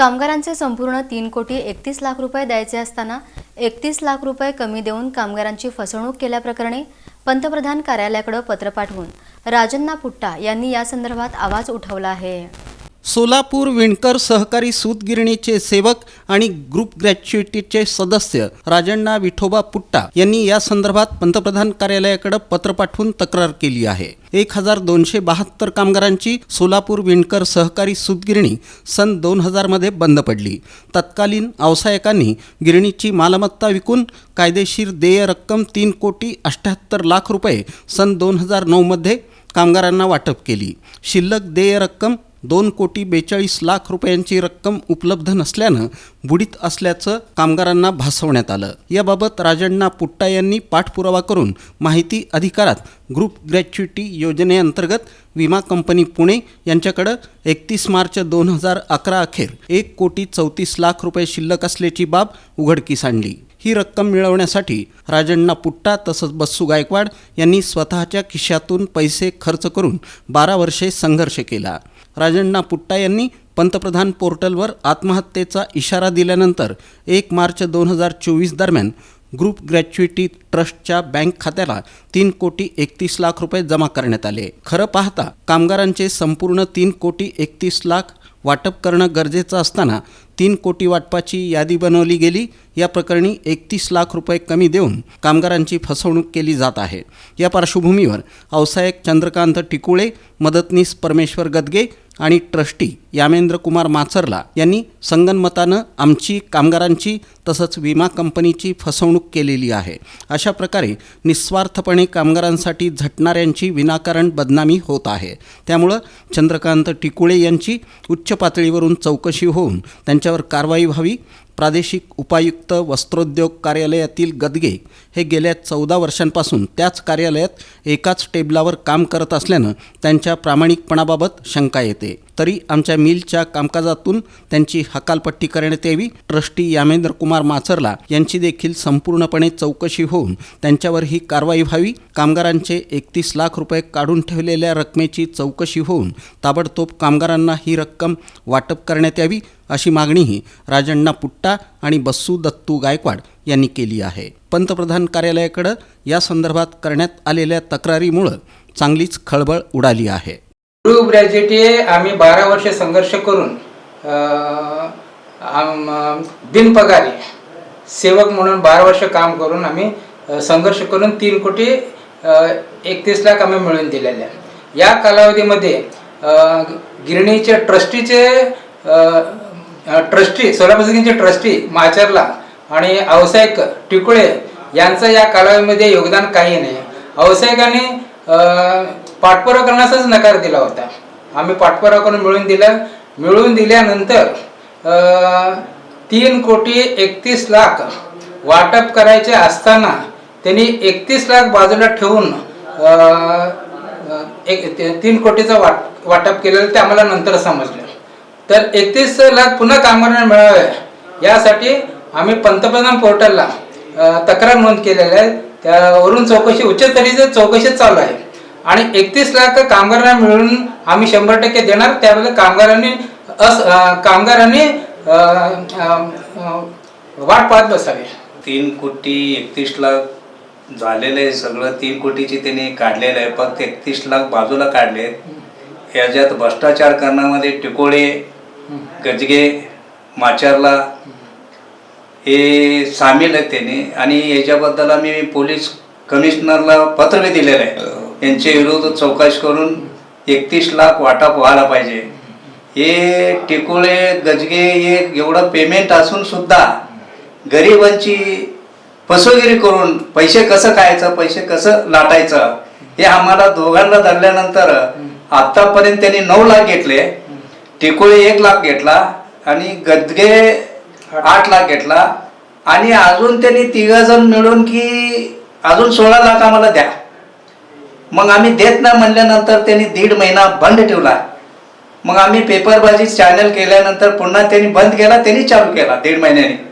कामगारांचे संपूर्ण तीन कोटी एकतीस लाख रुपये द्यायचे असताना एकतीस लाख रुपये कमी देऊन कामगारांची फसवणूक केल्याप्रकरणी पंतप्रधान कार्यालयाकडे पत्र पाठवून राजन्ना पुट्टा यांनी या संदर्भात आवाज उठवला आहे. सोलापूर विणकर सहकारी सूतगिरणीचे सेवक आणि ग्रुप ग्रॅच्युटीचे सदस्य राजण्णा विठोबा पुट्टा यांनी या संदर्भात पंतप्रधान कार्यालयाकडे पत्र पाठवून तक्रार केली आहे. एक हजार दोनशे बहात्तर कामगारांची सोलापूर विणकर सहकारी सूतगिरणी सन दोन हजारमध्ये बंद पडली. तत्कालीन व्यावसायिकांनी गिरणीची मालमत्ता विकून कायदेशीर देय रक्कम तीन कोटी अठ्ठ्याहत्तर लाख रुपये सन दोन हजार नऊमध्ये कामगारांना वाटप केली. शिल्लक देय रक्कम दोन कोटी बेचाळीस लाख रुपयांची रक्कम उपलब्ध नसल्यानं बुडीत असल्याचं कामगारांना भासवण्यात आलं. याबाबत राजण्णा पुट्टा यांनी पाठपुरावा करून माहिती अधिकारात ग्रुप ग्रॅच्युटी योजनेअंतर्गत विमा कंपनी पुणे यांच्याकडं एकतीस मार्च दोन हजार अकरा अखेर एक कोटी चौतीस लाख रुपये शिल्लक असल्याची बाब उघडकीस आणली. ही रक्कम मिळवण्यासाठी राजण्णा पुट्टा तसंच बस्सू गायकवाड यांनी स्वतःच्या खिशातून पैसे खर्च करून बारा वर्षे संघर्ष केला. राजण्णा पुट्टा यांनी पंतप्रधान पोर्टलवर आत्महत्येचा इशारा दिल्यानंतर एक मार्च दोन हजार चोवीस दरम्यान ग्रुप ग्रॅच्युइटी ट्रस्टच्या बँक खात्याला तीन कोटी एकतीस लाख रुपये जमा करण्यात आले. खरं पाहता कामगारांचे संपूर्ण तीन कोटी एकतीस लाख वाटप करणं गरजेचं असताना तीन कोटी वाटपाची यादी बनवली गेली. या प्रकरणी एकतीस लाख रुपये कमी देऊन कामगारांची फसवणूक केली जात आहे. या पार्श्वभूमीवर व्यावसायिक चंद्रकांत टिकुळे मदतनीस परमेश्वर गदगे आणि ट्रस्टी यामेंद्र कुमार माचरला यांनी संगनमतानं आमची कामगारांची तसंच विमा कंपनीची फसवणूक केलेली आहे. अशा प्रकारे निस्वार्थपणे कामगारांसाठी झटणाऱ्यांची विनाकारण बदनामी होत आहे. त्यामुळं चंद्रकांत टिकुळे यांची उच्च पातळीवरून चौकशी होऊन त्यांच्यावर कारवाई व्हावी प्रादेशिक उपायुक्त वस्त्रोद्योग कार्यालयातील गदगे हे गेल्या चौदा वर्षांपासून त्याच कार्यालयात एकाच टेबलावर काम करत असल्यानं त्यांच्या प्रामाणिकपणाबाबत शंका येते. तरी आमच्या मिलच्या कामकाजातून त्यांची हकालपट्टी करण्यात यावी. ट्रस्टी यामेंद्र कुमार माचरला यांची देखील संपूर्णपणे चौकशी होऊन त्यांच्यावर ही कारवाई व्हावी. कामगारांचे एकतीस लाख रुपये काढून ठेवलेल्या रकमेची चौकशी होऊन ताबडतोब कामगारांना ही रक्कम वाटप करण्यात यावी. अशी मागणीही राजण्णा पुट्टा आणि बस्सू दत्तू गायकवाड यांनी केली आहे. पंतप्रधान कार्यालयाकडं या संदर्भात करण्यात आलेल्या तक्रारीमुळं चांगलीच खळबळ उडाली आहे. ग्रुप ग्रॅज्युएटी आम्ही बारा वर्ष संघर्ष करून बिनपगारी सेवक म्हणून बारा वर्ष काम करून आम्ही संघर्ष करून तीन कोटी एकतीस लाख आम्ही मिळवून दिलेले या कालावधीमध्ये गिरणीचे ट्रस्टीचे ट्रस्टी सोलापूर सिंगचे ट्रस्टी माचरला आणि व्यावसायिक टिकुळे यांचं या कालावधीमध्ये योगदान काही नाही. व्यावसायिकांनी अं, पाठपुरावा करण्याचाच नकार दिला होता. आम्ही पाठपुरावा करून मिळून दिला. मिळवून दिल्यानंतर तीन कोटी एकतीस लाख वाटप करायचे असताना त्यांनी एकतीस लाख बाजूला ठेवून एक ते- तीन कोटीचं वाट वाटप केलेलं ते आम्हाला नंतर समजलं. तर एकतीस लाख पुन्हा कामगारांना मिळावे. यासाठी आम्ही पंतप्रधान पोर्टलला तक्रार नोंद केलेली आहे त्यावरून चौकशी उच्चस्तरीय चौकशी चालू आहे. आणि एकतीस लाख कामगारांना मिळून आम्ही शंभर टक्के देणार. त्याबद्दल कामगारांनी अस कामगारांनी वाट पाहत बसावी. तीन कोटी एकतीस लाख झालेलं आहे सगळं. तीन कोटीचे त्यांनी काढलेलं आहे. फक्त एकतीस लाख बाजूला काढले याच्यात भ्रष्टाचार करण्यामध्ये टिकोळे गजगे माचारला हे सामील आहेत त्यांनी. आणि याच्याबद्दल आम्ही पोलीस कमिशनरला पत्र बी दिलेलं आहे. यांच्या विरुद्ध चौकशी करून एकतीस लाख वाटप व्हायला पाहिजे. हे टिकोळे गजगे हे एवढं पेमेंट असून सुद्धा गरिबांची फसवगिरी करून पैसे कसं खायचं पैसे कसं लाटायचं हे आम्हाला दोघांना धरल्यानंतर आतापर्यंत त्यांनी नऊ लाख घेतले. टिकोळे एक लाख घेतला आणि गदगे आठ लाख घेतला. आणि अजून त्यांनी तिघ जण मिळून की अजून सोळा लाख आम्हाला द्या. मग आम्ही देत नाही म्हणल्यानंतर त्यांनी दीड महिना बंद ठेवला. मग आम्ही पेपरबाजी चॅनल केल्यानंतर पुन्हा त्यांनी बंद केला त्यांनी चालू केला दीड महिन्याने.